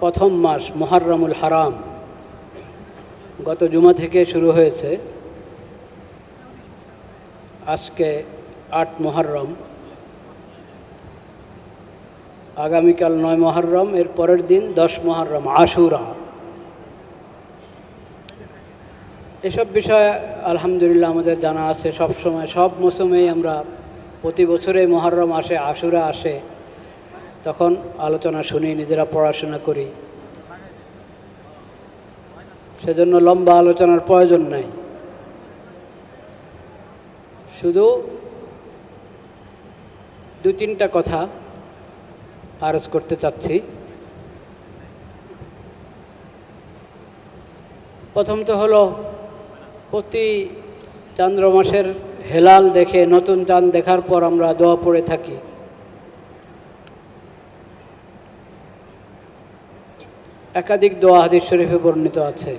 প্রথম মাস মহারমুল হারাম। গত জুমা থেকে শুরু হয়েছে। আজকে আট মহরম আগামীকাল নয় মহরম এর পরের দিন দশ মহরম আশুরা। এসব বিষয়ে আলহামদুলিল্লাহ আমাদের জানা আছে সব সময় সব মৌসুমেই আমরা প্রতি বছরে মহরম আসে, আশুরা আসে। তখন আলোচনা শুনি, নিজেরা পড়াশোনা করি। সেজন্য লম্বা আলোচনার প্রয়োজন নাই। শুধু দু তিনটা কথা আরজ করতে চাচ্ছি। প্রথম তো হলো, প্রতি চান্দ্র মাসের হেলাল দেখে নতুন চাঁদ দেখার পর আমরা দোয়া পড়ে থাকি। একাধিক দোয়া হাদিস শরীফে বর্ণিত আছে।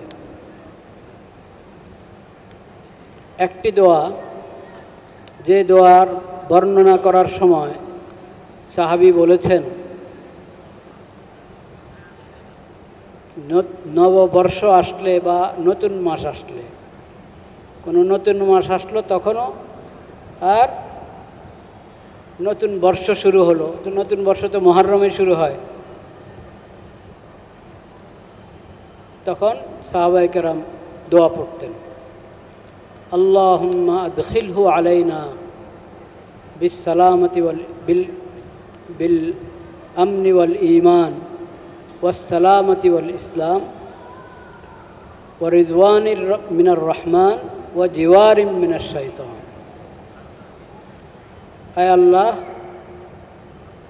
একটি দোয়া, যে দোয়ার বর্ণনা করার সময় সাহাবি বলেছেন নববর্ষ আসলে বা নতুন মাস আসলে। কোনো নতুন মাস আসলো তখনও আর নতুন বর্ষ শুরু হলো। নতুন বর্ষ তো মহারমে শুরু হয়। তখন সাহাবাইকেরাম দোয়া পড়তেন আল্লাহুম্মা আদখিলহু আলাইনা বিসালামতি ওয়াল বিল বিল আমনি ওয়াল ঈমান والسلامة والإسلام ورضوان الر- من الرحمن وجوار من الشيطان আয় আল্লাহ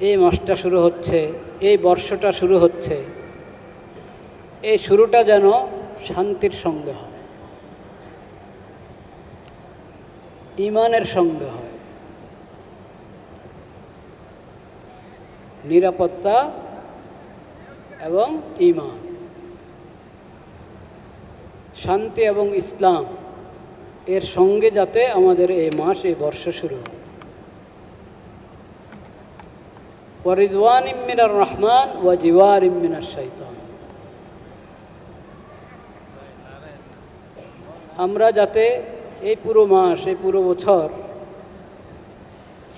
এই মাসটা শুরু হচ্ছে এই বর্ষটা শুরু হচ্ছে এই শুরুটা যেন শান্তির সঙ্গে হয়। ইমানের সঙ্গে হয়। নিরাপত্তা এবং ইমান। শান্তি এবং ইসলাম এর সঙ্গে যাতে আমাদের এই মাস, এই বর্ষ শুরু হয়। ওয়ারিজওয়ান ইমিনার রহমান ওয়া জিওয়ার ইমিনার শৈতান আমরা যাতে এই পুরো মাস, এই পুরো বছর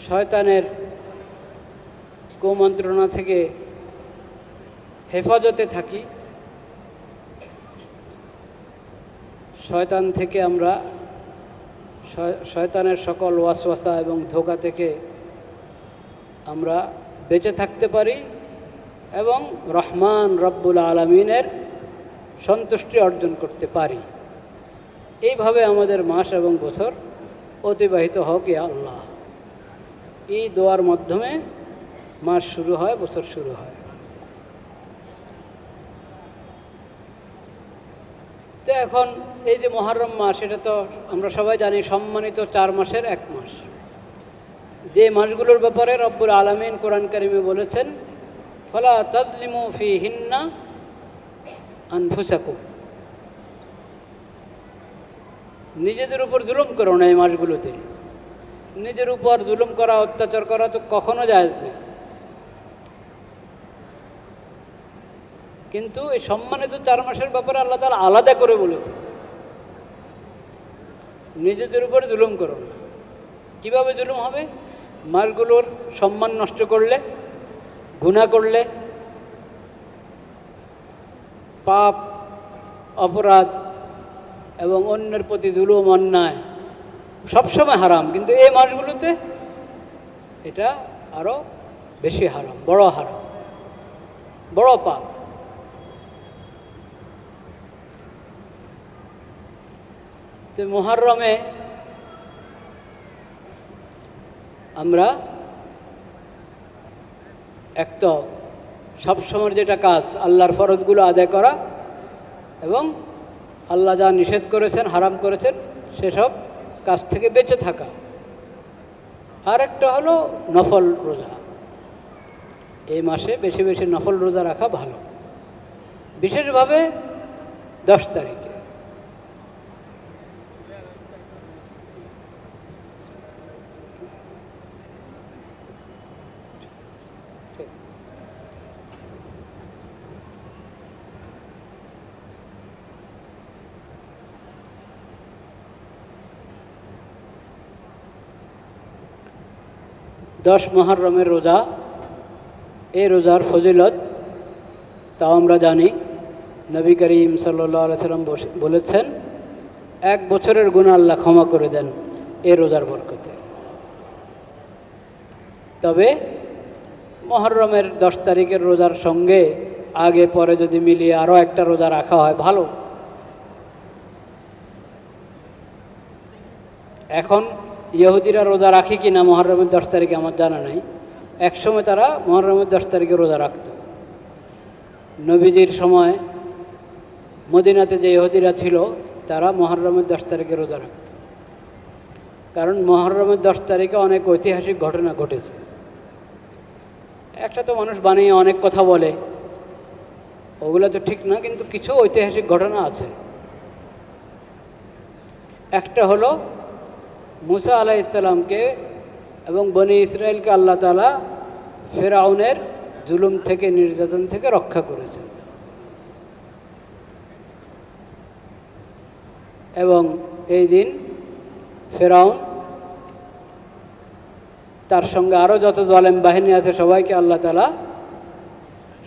শয়তানের কুমন্ত্রণা থেকে হেফাজতে থাকি, শয়তান থেকে আমরা শয়তানের সকল ওয়াসওয়াসা এবং ধোকা থেকে আমরা বেঁচে থাকতে পারি এবং রহমান রব্বুল আলমিনের সন্তুষ্টি অর্জন করতে পারি। এইভাবে আমাদের মাস এবং বছর অতিবাহিত হোক ইয়া আল্লাহ। এই দোয়ার মাধ্যমে মাস শুরু হয়, বছর শুরু হয়। তো এখন এই যে মহরম মাস, এটা তো আমরা সবাই জানি সম্মানিত চার মাসের এক মাস। যে মাসগুলোর ব্যাপারে রব্বুল আলমিন কোরআন কারিমে বলেছেন, ফলা তসলিমু ফি হিন্না আনফুসাকু নিজেদের উপর জুলুম করো না এই মাসগুলোতে। নিজের উপর জুলুম করা, অত্যাচার করা তো কখনো যায় না। কিন্তু এই সম্মানিত চার মাসের ব্যাপারে আল্লাহ তালা আলাদা করে বলেছে নিজেদের উপর জুলুম করো না। কীভাবে জুলুম হবে? মাসগুলোর সম্মান নষ্ট করলে গুণা করলে, পাপ, অপরাধ এবং অন্যের প্রতি জুলুম, অন্যায় সবসময় হারাম। কিন্তু এই মাসগুলোতে এটা আরও বেশি হারাম, বড় হারাম, বড় পাপ। তো মহরমে আমরা এক তো সবসময়ের যেটা কাজ, আল্লাহর ফরজগুলো আদায় করা এবং আল্লাহ যা নিষেধ করেছেন, হারাম করেছেন, সেসব কাজ থেকে বেঁচে থাকা। আর একটা হলো নফল রোজা। এই মাসে বেশি বেশি নফল রোজা রাখা ভালো। বিশেষভাবে দশ তারিখে। দশ মহরমের রোজা। এই রোজার ফজিলত, তাও আমরা জানি, নবী করিম সাল্লাহ সাল্লাম বলেছেন, এক বছরের গুণ আল্লাহ ক্ষমা করে দেন এ রোজার বরকতে। তবে মহরমের দশ তারিখের রোজার সঙ্গে আগে পরে যদি মিলিয়ে আরও একটা রোজা রাখা হয়, ভালো। এখন ইহুদিরা রোজা রাখে কি না মহরমের দশ তারিখে আমার জানা নাই। একসময় তারা মহরমের দশ তারিখে রোজা রাখত। নবীজির সময় মদিনাতে যে ইহুদিরা ছিল, তারা মহরমের দশ তারিখে রোজা রাখত। কারণ মহরমের দশ তারিখে অনেক ঐতিহাসিক ঘটনা ঘটেছে। একটা তো মানুষ বানিয়ে অনেক কথা বলে, ওগুলো তো ঠিক না, কিন্তু কিছু ঐতিহাসিক ঘটনা আছে। একটা হলো মুসা আলাহ ইসলামকে এবং বনি ইসরায়েলকে আল্লাহ তালা ফেরাউনের জুলুম থেকে, নির্যাতন থেকে রক্ষা করেছেন। এবং এই দিন ফেরাউন তার সঙ্গে আরও যত জলেম বাহিনী আছে সবাইকে আল্লাহ তালা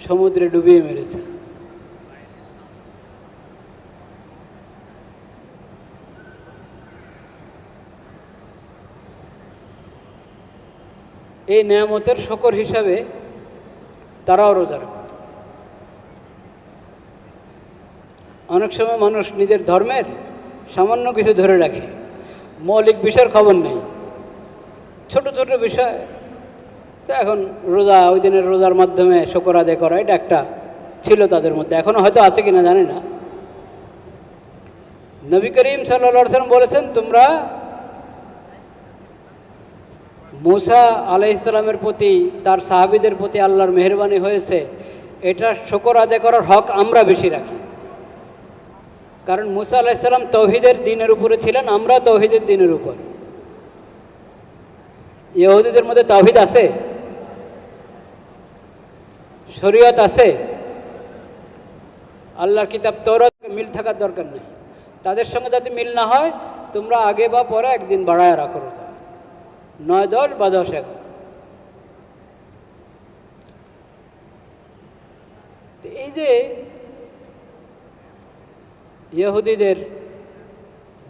সমুদ্রে ডুবিয়ে মেরেছে। এই নিয়ামতের শকর হিসাবে তারাও রোজা রাখত। অনেক সময় মানুষ নিজের ধর্মের সামান্য কিছু ধরে রাখে। মৌলিক বিষয়ের খবর নেই। ছোট ছোট বিষয়। তো এখন রোজা, ওই দিনের রোজার মাধ্যমে শকর আদায় করা, এটা একটা ছিল তাদের মধ্যে। এখনও হয়তো আছে কিনা জানি না। নবী করিম সাল্লা সাল্লাম বলেছেন, তোমরা মুসা আলাইসালামের প্রতি, তার সাহাবিদের প্রতি আল্লাহর মেহরবানি হয়েছে, এটা শকর আদায় করার হক আমরা বেশি রাখি। কারণ মুসা আলাইসাল্লাম তৌহিদের দিনের উপরে ছিলেন, আমরা তৌহিদের দিনের উপর। ইহুদিদের মধ্যে তৌহিদ আছে, শরীয়ত আছে, আল্লাহর কিতাব তৌরত মিল থাকার দরকার নেই। তাদের সঙ্গে যাতে মিল না হয়, তোমরা আগে বা পরে একদিন বাড়ায় রাখো নয় দশ বা দশ এগারো। এই যে ইহুদিদের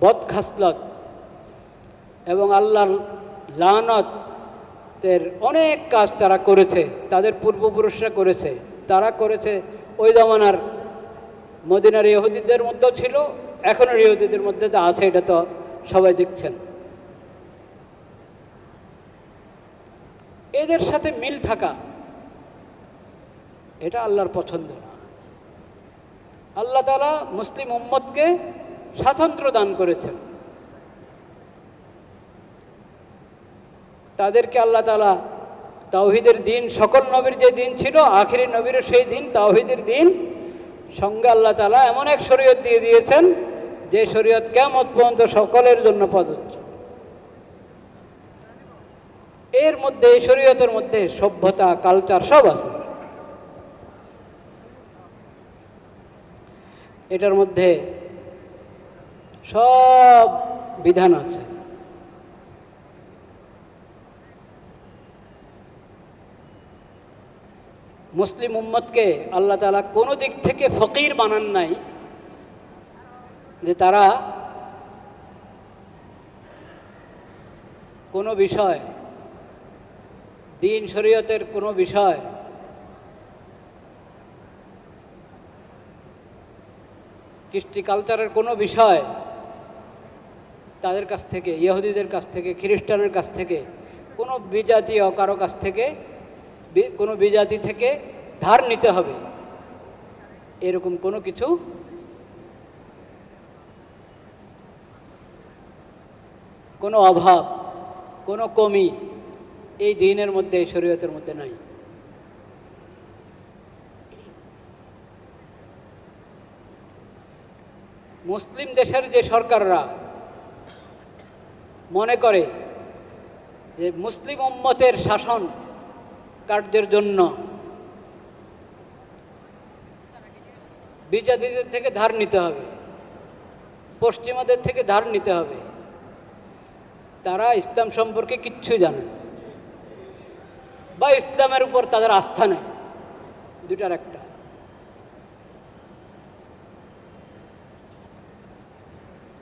বদখাসলত এবং আল্লাহর লানতের অনেক কাজ তারা করেছে, তাদের পূর্বপুরুষরা করেছে, তারা করেছে। ওই জমানার মদিনার ইহুদিদের মধ্যেও ছিল, এখনও ইহুদিদের মধ্যে তো আছে, এটা তো সবাই দেখছেন। এদের সাথে মিল থাকা। এটা আল্লাহর পছন্দ না। আল্লাহ তালা মুসলিম উম্মতকে স্বাতন্ত্র্য দান করেছেন। তাদেরকে আল্লাহ তালা তাওহিদের দিন, সকল নবীর যে দিন ছিল, আখিরি নবীর সেই দিন, তাওহিদের দিন সঙ্গে আল্লাহ তালা এমন এক শরীয়ত দিয়ে দিয়েছেন, যে শরীয়ত কেমন পর্যন্ত সকলের জন্য প্রযোজ্য। এর মধ্যে, শরীয়তের মধ্যে সভ্যতা কালচার সব আছে। এটার মধ্যে সব বিধান আছে। মুসলিম উম্মতকে আল্লাহ তালা কোনো দিক থেকে ফকির বানান নাই যে তারা কোনো বিষয় দিন শরীয়তের কোনো বিষয় কৃষ্টি কালচারের কোনো বিষয় তাদের কাছ থেকে, ইহুদিদের কাছ থেকে খ্রিস্টানের কাছ থেকে, কোনো বিজাতীয় কারও কাছ থেকে কোনো বিজাতি থেকে ধার নিতে হবে। এরকম কোনো কিছু কোনো অভাব, কোনো কমি এই দিনের মধ্যে, এই শরীয়তের মধ্যে নাই। মুসলিম দেশের যে সরকাররা মনে করে যে মুসলিম উম্মতের শাসন কার্যের জন্য বিজাতিদের থেকে ধার নিতে হবে, পশ্চিমাদের থেকে ধার নিতে হবে, তারা ইসলাম সম্পর্কে কিচ্ছু জানে না। বা ইসলামের উপর তাদের আস্থা নেই। দুটার একটা।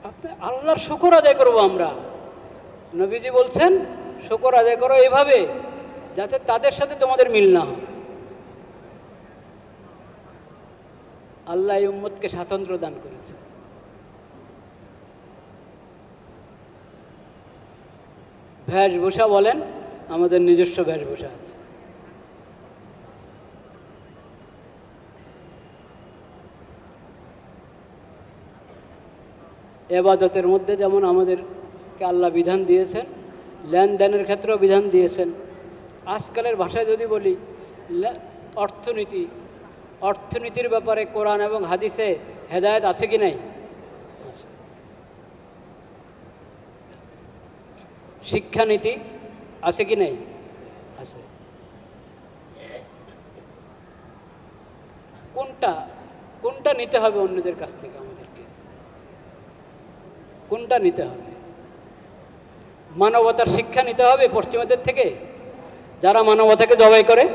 আপনি আল্লাহর শুকর আদায় করব আমরা। নবীজি বলছেন, শুকর আদায় করো এভাবে যাতে তাদের সাথে তোমাদের মিল না হয়। আল্লাহ উম্মতকে স্বাতন্ত্র্য দান করেছে বেশভূষা বলেন আমাদের নিজস্ব বেশভূষা আছে। এবাদতের মধ্যে যেমন আমাদেরকে আল্লাহ বিধান দিয়েছেন, লেনদেনের ক্ষেত্রেও বিধান দিয়েছেন। আজকালের ভাষায় যদি বলি অর্থনীতি, অর্থনীতির ব্যাপারে কোরআন এবং হাদিসে হেদায়েত আছে কি নাই? শিক্ষানীতি আছে কি নেই? আছে। কোনটা কোনটা নিতে হবে অন্যদের কাছ থেকে আমাদেরকে? কোনটা নিতে হবে? মানবতার শিক্ষা নিতে হবে পশ্চিমাদের থেকে? যারা মানবতাকে জবাই করে,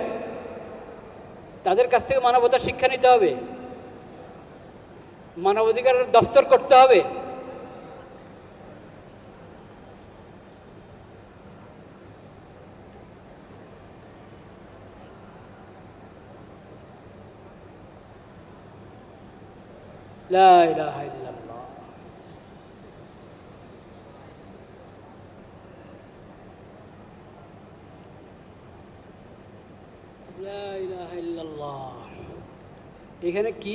তাদের কাছ থেকে মানবতার শিক্ষা নিতে হবে। মানবাধিকারের দফতর করতে হবে। لا إله إلا الله لا إله إلا الله এখানে কি